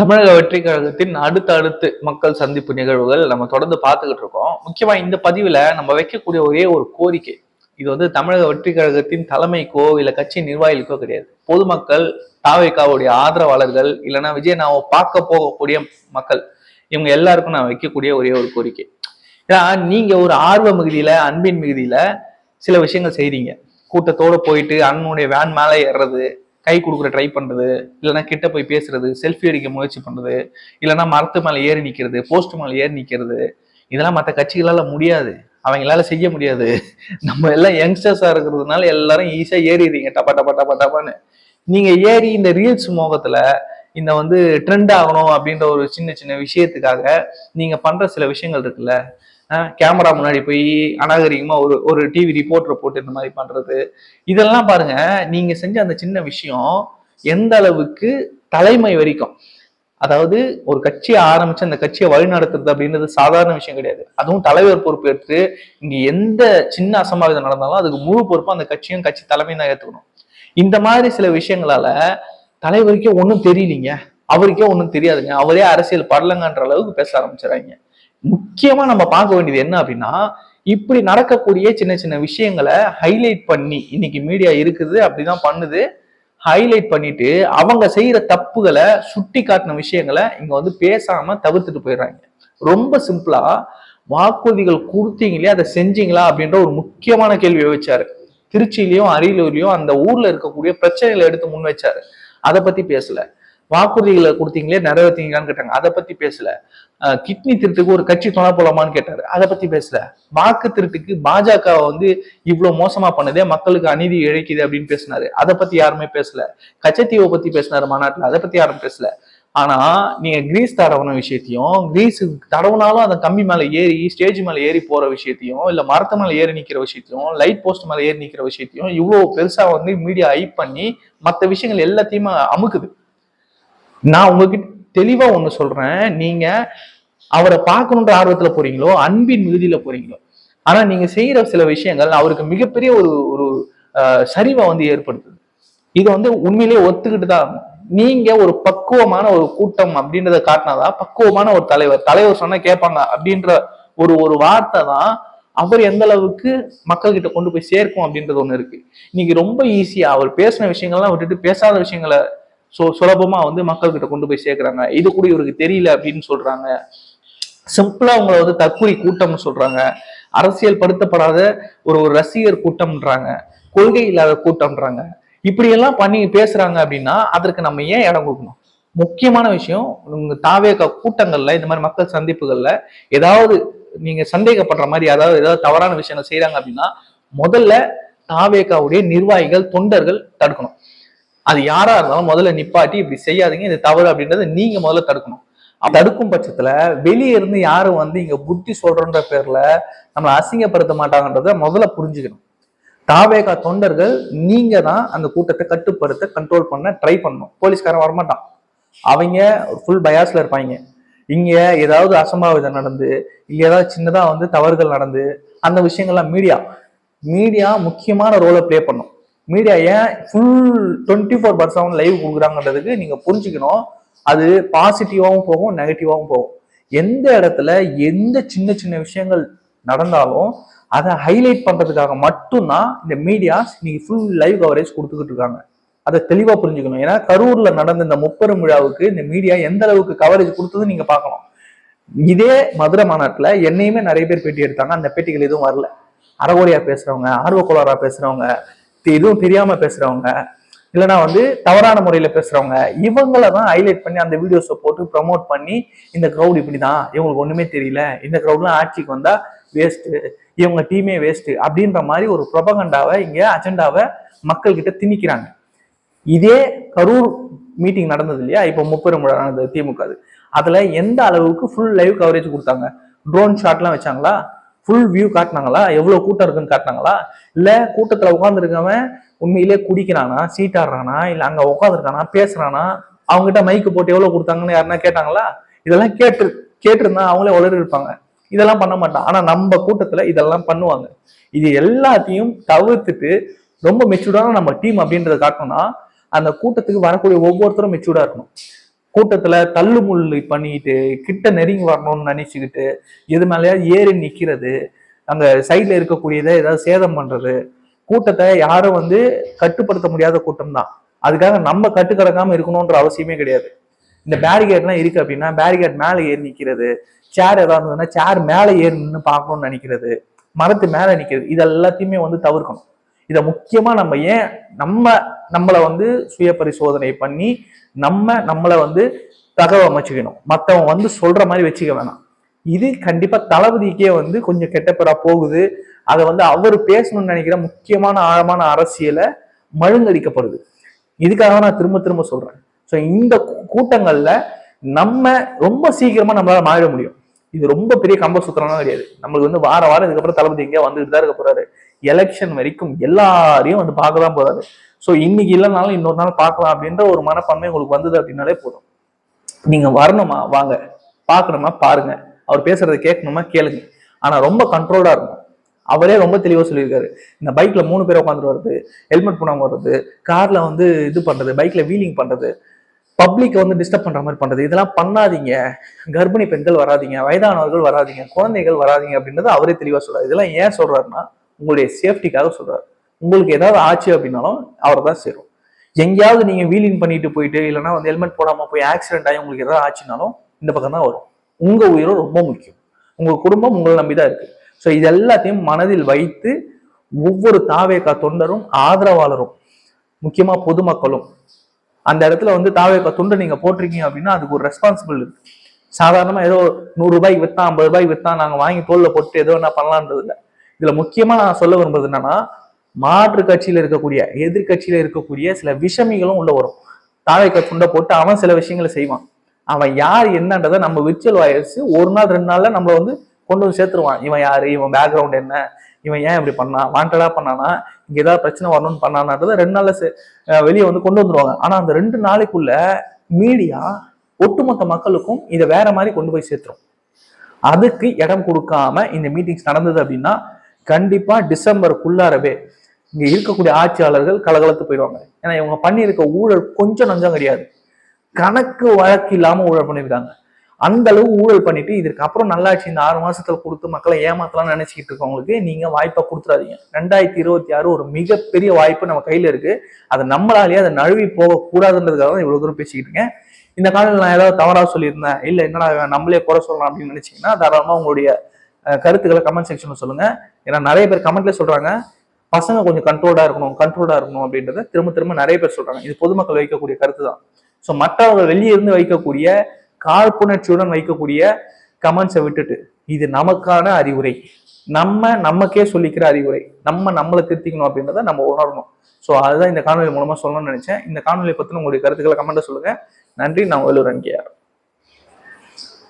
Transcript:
தமிழக வெற்றி கழகத்தின் அடுத்த அடுத்து மக்கள் சந்திப்பு நிகழ்வுகள் நம்ம தொடர்ந்து பார்த்துக்கிட்டு இருக்கோம். முக்கியமா இந்த பதிவுல நம்ம வைக்கக்கூடிய ஒரே ஒரு கோரிக்கை. இது வந்து தமிழக வெற்றி கழகத்தின் தலைமைக்கோ இல்ல கட்சி நிர்வாகிகளுக்கோ கிடையாது. பொதுமக்கள் தாவைக்காவுடைய ஆதரவாளர்கள் இல்லைன்னா விஜயனாவை பார்க்க போகக்கூடிய மக்கள். இவங்க எல்லாருக்கும் நான் வைக்கக்கூடிய ஒரே ஒரு கோரிக்கை. ஏன்னா நீங்க ஒரு ஆர்வ மிகுதியில அன்பின் மிகுதியில சில விஷயங்கள் செய்றீங்க. கூட்டத்தோட போயிட்டு அண்ணனுடைய வேன் மேலே ஏறுறது கை கொடுக்குற ட்ரை பண்ணுறது இல்லைன்னா கிட்ட போய் பேசுறது செல்ஃபி அடிக்க முயற்சி பண்ணுறது இல்லைன்னா மரத்து மேலே ஏறி நிற்கிறது போஸ்ட் மேலே ஏறி நிற்கிறது இதெல்லாம் மற்ற கட்சிகளால் முடியாது. அவங்களால செய்ய முடியாது. நம்ம எல்லாம் யங்ஸ்டர்ஸாக இருக்கிறதுனால எல்லாரும் ஈஸியாக ஏறிடுறீங்க. டப்பா டப்பா டப்பா டப்பான்னு. நீங்கள் ஏறி இந்த ரீல்ஸ் மோகத்தில் இந்த வந்து ட்ரெண்ட் ஆகணும் அப்படின்ற ஒரு சின்ன சின்ன விஷயத்துக்காக நீங்கள் பண்ணுற சில விஷயங்கள் இருக்குல்ல கேமரா முன்னாடி போய் அநாகரிகமா ஒரு ஒரு டிவி ரிப்போர்ட்டரை போட்டு இந்த மாதிரி பண்றது. இதெல்லாம் பாருங்க நீங்க செஞ்ச அந்த சின்ன விஷயம் எந்த அளவுக்கு தலைமை வரைக்கும் அதாவது ஒரு கட்சியை ஆரம்பிச்சு அந்த கட்சியை வழிநடத்துறது அப்படின்றது சாதாரண விஷயம் கிடையாது. அதுவும் தலைவர் பொறுப்பு பொறுப்பேற்று இங்க எந்த சின்ன அசம்பாவிதம் நடந்தாலும் அதுக்கு முழு பொறுப்பு அந்த கட்சியும் கட்சி தலைமையும் தான் ஏத்துக்கணும். இந்த மாதிரி சில விஷயங்களால தலைவருக்கே ஒன்றும் தெரியலீங்க. அவருக்கே ஒன்றும் தெரியாதுங்க. அவரே அரசியல் படலங்கன்ற அளவுக்கு பேச ஆரம்பிச்சிடறாங்க. முக்கியமா நம்ம பார்க்க வேண்டியது என்ன அப்படின்னா இப்படி நடக்கக்கூடிய சின்ன சின்ன விஷயங்களை ஹைலைட் பண்ணி இன்னைக்கு மீடியா இருக்குது அப்படிதான் பண்ணுது. ஹைலைட் பண்ணிட்டு அவங்க செய்யற தப்புகளை சுட்டி காட்டின விஷயங்களை இங்க வந்து பேசாம தவிர்த்துட்டு போயிடுறாங்க. ரொம்ப சிம்பிளா வாக்குறுதிகள் கொடுத்தீங்களே அதை செஞ்சீங்களா அப்படின்ற ஒரு முக்கியமான கேள்வியை வச்சாரு. திருச்சியிலயும் அரியலூர்லயும் அந்த ஊர்ல இருக்கக்கூடிய பிரச்சனைகளை எடுத்து முன் வச்சாரு. அதை பத்தி பேசல. வாக்குறுதிகளை கொடுத்தீங்களே நிறைவேற்றீங்களான்னு கேட்டாங்க. அதை பத்தி பேசல. கிட்னி திருட்டுக்கு ஒரு கட்சி துணை போலாமான்னு கேட்டாரு. அதை பத்தி பேசல. வாக்கு திருட்டுக்கு பாஜக வந்து இவ்வளவு மோசமா பண்ணதே மக்களுக்கு அநீதி இழைக்குது அப்படின்னு பேசினாரு. அதை பத்தி யாருமே பேசல. கச்சத்தீவை பத்தி பேசினாரு மாநாட்டில். அதை பத்தி யாரும் பேசல. ஆனா நீங்க கிரீஸ் தடவுன விஷயத்தையும் கிரீஸ் தடவுனாலும் அந்த கம்பி மேல ஏறி ஸ்டேஜ் மேல ஏறி போற விஷயத்தையும் இல்ல மரத்து மேல ஏறி நிக்கிற விஷயத்தையும் லைட் போஸ்ட் மேல ஏறி நிக்கிற விஷயத்தையும் இவ்வளவு பெருசா வந்து மீடியா ஹைப் பண்ணி மற்ற விஷயங்கள் எல்லாத்தையுமே அமுக்குது. நான் உங்ககிட்ட தெளிவா ஒண்ணு சொல்றேன். நீங்க அவரை பார்க்கணுன்ற ஆர்வத்துல போறீங்களோ அன்பின் மிகுதியில போறீங்களோ ஆனா நீங்க செய்யற சில விஷயங்கள் அவருக்கு மிகப்பெரிய ஒரு ஒரு சரிவை வந்து ஏற்படுத்துது. இது வந்து உண்மையிலேயே ஒத்துக்கிட்டு தான் நீங்க ஒரு பக்குவமான ஒரு கூட்டம் அப்படின்றத காட்டினாதான் பக்குவமான ஒரு தலைவர். தலைவர் சொன்னா கேட்பாங்க அப்படின்ற ஒரு ஒரு வார்த்தை தான் அவர் எந்த அளவுக்கு மக்கள் கிட்ட கொண்டு போய் சேர்க்கும் அப்படின்றது ஒண்ணு இருக்கு. இன்னைக்கு ரொம்ப ஈஸியா அவர் பேசின விஷயங்கள்லாம் விட்டுட்டு பேசாத விஷயங்களை ஸோ சுலபமா வந்து மக்கள் கிட்ட கொண்டு போய் சேர்க்குறாங்க. இது கூட இவருக்கு தெரியல அப்படின்னு சொல்றாங்க. சிம்பிளா உங்களை வந்து தற்கொலை கூட்டம்னு சொல்றாங்க. அரசியல் படுத்தப்படாத ஒரு ஒரு ரசிகர் கூட்டம்ன்றாங்க. கொள்கை இல்லாத கூட்டம்ன்றாங்க. இப்படி எல்லாம் பண்ணி பேசுறாங்க அப்படின்னா அதற்கு நம்ம ஏன் இடம் கொடுக்கணும்? முக்கியமான விஷயம் உங்க தாவேக கூட்டங்கள்ல இந்த மாதிரி மக்கள் சந்திப்புகள்ல ஏதாவது நீங்க சந்தேகப்படுற மாதிரி அதாவது ஏதாவது தவறான விஷயங்கள் செய்யறாங்க அப்படின்னா முதல்ல தாவேகாவுடைய நிர்வாகிகள் தொண்டர்கள் தடுக்கணும். அது யாரா இருந்தாலும் முதல்ல நிப்பாட்டி இப்படி செய்யாதீங்க இது தவறு அப்படின்றத நீங்க முதல்ல தடுக்கணும். தடுக்கும் பட்சத்துல வெளியே இருந்து யாரும் வந்து இங்க புத்தி சொல்றன்ற பேர்ல நம்மளை அசிங்கப்படுத்த மாட்டாங்கன்றத முதல்ல புரிஞ்சுக்கணும். தாவேகா தொண்டர்கள் நீங்க தான் அந்த கூட்டத்தை கட்டுப்படுத்த கண்ட்ரோல் பண்ண ட்ரை பண்ணணும். போலீஸ்காரன் வரமாட்டான். அவங்க ஃபுல் பயாஸ்ல இருப்பாங்க. இங்க ஏதாவது அசம்பாவிதம் நடந்து இல்ல ஏதாவது சின்னதா வந்து தவறுகள் நடந்து அந்த விஷயங்கள்லாம் மீடியா மீடியா முக்கியமான ரோலை ப்ளே பண்ணும். மீடியா ஏன் full twenty four per seven live கொடுக்குறாங்கன்றதுக்கு நீங்கள் புரிஞ்சுக்கணும். அது பாசிட்டிவாகவும் போகும் நெகட்டிவாகவும் போகும். எந்த இடத்துல எந்த சின்ன சின்ன விஷயங்கள் நடந்தாலும் அதை ஹைலைட் பண்ணுறதுக்காக மட்டும்தான் இந்த மீடியாஸ் இன்னைக்கு ஃபுல் லைவ் கவரேஜ் கொடுத்துக்கிட்டு இருக்காங்க. அதை தெளிவாக புரிஞ்சுக்கணும். ஏன்னா கரூரில் நடந்த இந்த முப்பெரும் விழாவுக்கு இந்த மீடியா எந்த அளவுக்கு கவரேஜ் கொடுத்தது நீங்கள் பார்க்கணும் இதே மதுரை மாநாட்டில் என்னையுமே நிறைய பேர் பேட்டி எடுத்தாங்க. அந்த பேட்டிகள் எதுவும் வரல. அறகுறையா பேசுறவங்க ஆர்வக்கோளாரா பேசுறவங்க எதுவும் தெரியாம பேசுறவங்க இல்லைன்னா வந்து தவறான முறையில் பேசுகிறவங்க இவங்கள தான் ஹைலைட் பண்ணி அந்த வீடியோஸை போட்டு ப்ரமோட் பண்ணி இந்த க்ரௌட் இப்படிதான் இவங்களுக்கு ஒன்றுமே தெரியல இந்த க்ரௌட்லாம் ஆட்சிக்கு வந்தால் வேஸ்ட்டு இவங்க டீமே வேஸ்ட்டு அப்படின்ற மாதிரி ஒரு ப்ரொபகண்டாவை இங்கே அஜெண்டாவை மக்கள்கிட்ட திணிக்கிறாங்க. இதே கரூர் மீட்டிங் நடந்தது இல்லையா? இப்போ முப்பெரும் விழா நடந்தது திமுக அது அதில் எந்த அளவுக்கு ஃபுல் லைவ் கவரேஜ் கொடுத்தாங்க? ட்ரோன் ஷாட்லாம் வச்சாங்களா? ஃபுல் வியூ காட்டினாங்களா? எவ்வளவு கூட்டம் இருக்குன்னு காட்டினாங்களா? இல்ல கூட்டத்துல உட்காந்துருக்கவன் உண்மையிலே குடிக்கிறானா சீட்டாடுறானா இல்ல அங்க உட்காந்துருக்கானா பேசுறானா அவங்ககிட்ட மைக்கு போட்டு எவ்வளவு கொடுத்தாங்கன்னு யாருன்னா கேட்டாங்களா? இதெல்லாம் கேட்டு கேட்டிருந்தா அவங்களே உளறி இருப்பாங்க. இதெல்லாம் பண்ண மாட்டான். ஆனா நம்ம கூட்டத்துல இதெல்லாம் பண்ணுவாங்க. இது எல்லாத்தையும் தவிர்த்துட்டு ரொம்ப மெச்சூர்டான நம்ம டீம் அப்படின்றத காட்டணும்னா அந்த கூட்டத்துக்கு வரக்கூடிய ஒவ்வொருத்தரும் மெச்சூர்டா இருக்கணும். கூட்டத்துல தள்ளுமுள்ளு பண்ணிட்டு கிட்ட நெருங்கி வரணும்னு நினைச்சுக்கிட்டு எது மேலேயா ஏறி நிக்கிறது அங்க சைட்ல இருக்கக்கூடியதை ஏதாவது சேதம் பண்றது கூட்டத்தை யாரும் வந்து கட்டுப்படுத்த முடியாத கூட்டம் தான் அதுக்காக நம்ம கட்டுக்கடங்காம இருக்கணும்ன்ற அவசியமே கிடையாது. இந்த பேரிகேட்லாம் இருக்கு அப்படின்னா பேரிகேட் மேலே ஏறி நிக்கிறது சேர் ஏதாவது இருந்ததுன்னா சேர் மேலே ஏறி நின்று பார்க்கணும்னு நினைக்கிறது மரத்து மேலே நிக்கிறது இது எல்லாத்தையுமே வந்து தவிர்க்கணும். இதை முக்கியமா நம்ம ஏன் நம்ம நம்மளை வந்து சுய பரிசோதனை பண்ணி நம்ம நம்மளை வந்து தகவல் அமைச்சுக்கணும். மற்றவன் வந்து சொல்ற மாதிரி வச்சுக்க வேணாம். இது கண்டிப்பா தளபதிக்கே வந்து கொஞ்சம் கெட்டப்பெறா போகுது. அதை வந்து அவர் பேசணும்னு நினைக்கிற முக்கியமான ஆழமான அரசியலை மழுங்கடிக்கப்படுது. இதுக்காக தான் நான் திரும்ப திரும்ப சொல்றேன். ஸோ இந்த கூட்டங்கள்ல நம்ம ரொம்ப சீக்கிரமா நம்மளால மாறிட முடியும். இது ரொம்ப பெரிய கம்ப சுத்திரம்லாம் கிடையாது. நம்மளுக்கு வந்து வார வாரம் இதுக்கப்புறம் தளபதி எங்கேயா வந்துட்டு தான் இருக்க போறாரு. எலெக்ஷன் வரைக்கும் எல்லாரையும் வந்து பார்க்க தான் போறாரு. ஸோ இன்னைக்கு இல்லைனாலும் இன்னொரு நாள் பார்க்கலாம் அப்படின்ற ஒரு மனப்பான்மை உங்களுக்கு வந்தது அப்படின்னாலே போதும். நீங்க வரணுமா? வாங்க. பார்க்கணுமா? பாருங்க. அவர் பேசுறதை கேட்கணுமா? கேளுங்க. ஆனா ரொம்ப கண்ட்ரோல்டா இருக்கும் அவரே ரொம்ப தெளிவாக சொல்லியிருக்காரு. இந்த பைக்ல மூணு பேர் உட்காந்துட்டு வருது ஹெல்மெட் போடாம வர்றது கார்ல வந்து இது பண்றது பைக்ல வீலிங் பண்றது பப்ளிக்கை வந்து டிஸ்டர்ப் பண்ற மாதிரி பண்றது இதெல்லாம் பண்ணாதீங்க. கர்ப்பிணி பெண்கள் வராதீங்க வயதானவர்கள் வராதிங்க குழந்தைகள் வராதீங்க அப்படின்றது அவரே தெளிவா சொல்றாரு. இதெல்லாம் ஏன் சொல்றாருன்னா உங்களுடைய சேஃப்டிக்காக சொல்றாரு. உங்களுக்கு ஏதாவது ஆச்சு அப்படின்னாலும் அவரை தான் சேரும். எங்கேயாவது நீங்க வீலிங் பண்ணிட்டு போயிட்டு இல்லைன்னா வந்து ஹெல்மெட் போடாம போய் ஆக்சிடென்ட் ஆகி உங்களுக்கு ஏதாவது ஆச்சுனாலும் இந்த பக்கம் தான் வரும். உங்க உயிரும் ரொம்ப முக்கியம். உங்க குடும்பம் உங்களை நம்பிதான் இருக்கு. ஸோ இது எல்லாத்தையும் மனதில் வைத்து ஒவ்வொரு தாவேக்கா தொண்டரும் ஆதரவாளரும் முக்கியமா பொதுமக்களும் அந்த இடத்துல வந்து தாவேக்கா தொண்டை நீங்க போட்டிருக்கீங்க அப்படின்னா அதுக்கு ஒரு ரெஸ்பான்சிபிள் இருக்கு. சாதாரணமா ஏதோ நூறு ரூபாய்க்கு வித்தா ஐம்பது ரூபாய்க்கு வித்தா நாங்க வாங்கி தோல்ல போட்டு ஏதோ என்ன பண்ணலான்றது இல்லை. இதுல முக்கியமா நான் சொல்ல விரும்புறது என்னன்னா மாற்று கட்சியில இருக்கக்கூடிய எதிர்கட்சியில இருக்கக்கூடிய சில விஷமிகளும் உள்ள வரும். தாவைக்க துண்டை போட்டு அவன் சில விஷயங்களை செய்வான். அவன் யார் என்னன்றதை நம்ம விர்ச்சுவல் வாய்ஸ் ஒரு நாள் ரெண்டு நாள்ல நம்மள வந்து கொண்டு வந்து சேர்த்துருவான். இவன் யாரு? இவன் பேக்ரவுண்ட் என்ன? இவன் ஏன் இப்படி பண்ணான் வாண்டடா பண்ணானா? இங்க ஏதாவது பிரச்சனை வரணும்னு பண்ணான்றதை ரெண்டு நாள்ல வெளியே வந்து கொண்டு வந்துருவாங்க. ஆனா அந்த ரெண்டு நாளைக்குள்ள மீடியா ஒட்டுமொத்த மக்களுக்கும் இதை வேற மாதிரி கொண்டு போய் சேர்த்துரும். அதுக்கு இடம் கொடுக்காம இந்த மீட்டிங்ஸ் நடந்தது அப்படின்னா கண்டிப்பா டிசம்பருக்குள்ளாரவே இங்க இருக்கக்கூடிய ஆட்சியாளர்கள் கலகலத்து போயிடுவாங்க. ஏன்னா இவங்க பண்ணியிருக்க ஊழல் கொஞ்சம் நஞ்சம் கிடையாது கணக்கு வழக்கு இல்லாம ஊழல் பண்ணியிருக்காங்க. அந்த அளவு ஊழல் பண்ணிட்டு இதற்கு அப்புறம் நல்லாட்சி இந்த ஆறு மாசத்துல கொடுத்து மக்களை ஏமாத்தலாம்னு நினைச்சுக்கிட்டு இருக்கவங்களுக்கு நீங்க வாய்ப்பை கொடுத்துடாதீங்க ரெண்டாயிரத்தி இருபத்தி ஆறு ஒரு மிகப்பெரிய வாய்ப்பு நம்ம கையில இருக்கு. அதை நம்மளாலேயே அதை நழுவி போக கூடாதுன்றதுக்காக தான் இவ்வளவு தூரம் பேசிக்கிட்டு இருக்கேன். இந்த காலத்தில் நான் ஏதாவது தவறா சொல்லியிருந்தேன் இல்ல என்னடா நம்மளே குறை சொல்லலாம் அப்படின்னு நினைச்சீங்கன்னா தாராளமா உங்களுடைய கருத்துக்களை கமெண்ட் செக்ஷனில் சொல்லுங்க. ஏன்னா நிறைய பேர் கமெண்ட்லேயே சொல்றாங்க பசங்க கொஞ்சம் கண்ட்ரோல்டா இருக்கணும் கண்ட்ரோல்டா இருக்கணும் அப்படின்றத திரும்ப திரும்ப நிறைய பேர் சொல்றாங்க. இது பொதுமக்கள் வைக்கக்கூடிய கருத்து தான். ஸோ மற்றவர்கள் வெளியே இருந்து வைக்கக்கூடிய காழ்ப்புணர்ச்சியுடன் வைக்கக்கூடிய கமெண்ட்ஸை விட்டுட்டு இது நமக்கான அறிவுரை. நம்ம நமக்கே சொல்லிக்கிற அறிவுரை. நம்ம நம்மளை திருத்திக்கணும் அப்படின்றத நம்ம உணரணும். ஸோ அதுதான் இந்த காணொலி மூலமாக சொல்லணும்னு நினைச்சேன். இந்த காணொலி பற்றின உங்களுடைய கருத்துக்களை கமெண்ட்டை சொல்லுங்கள் நன்றி நான் வேலூர் அங்கேயார்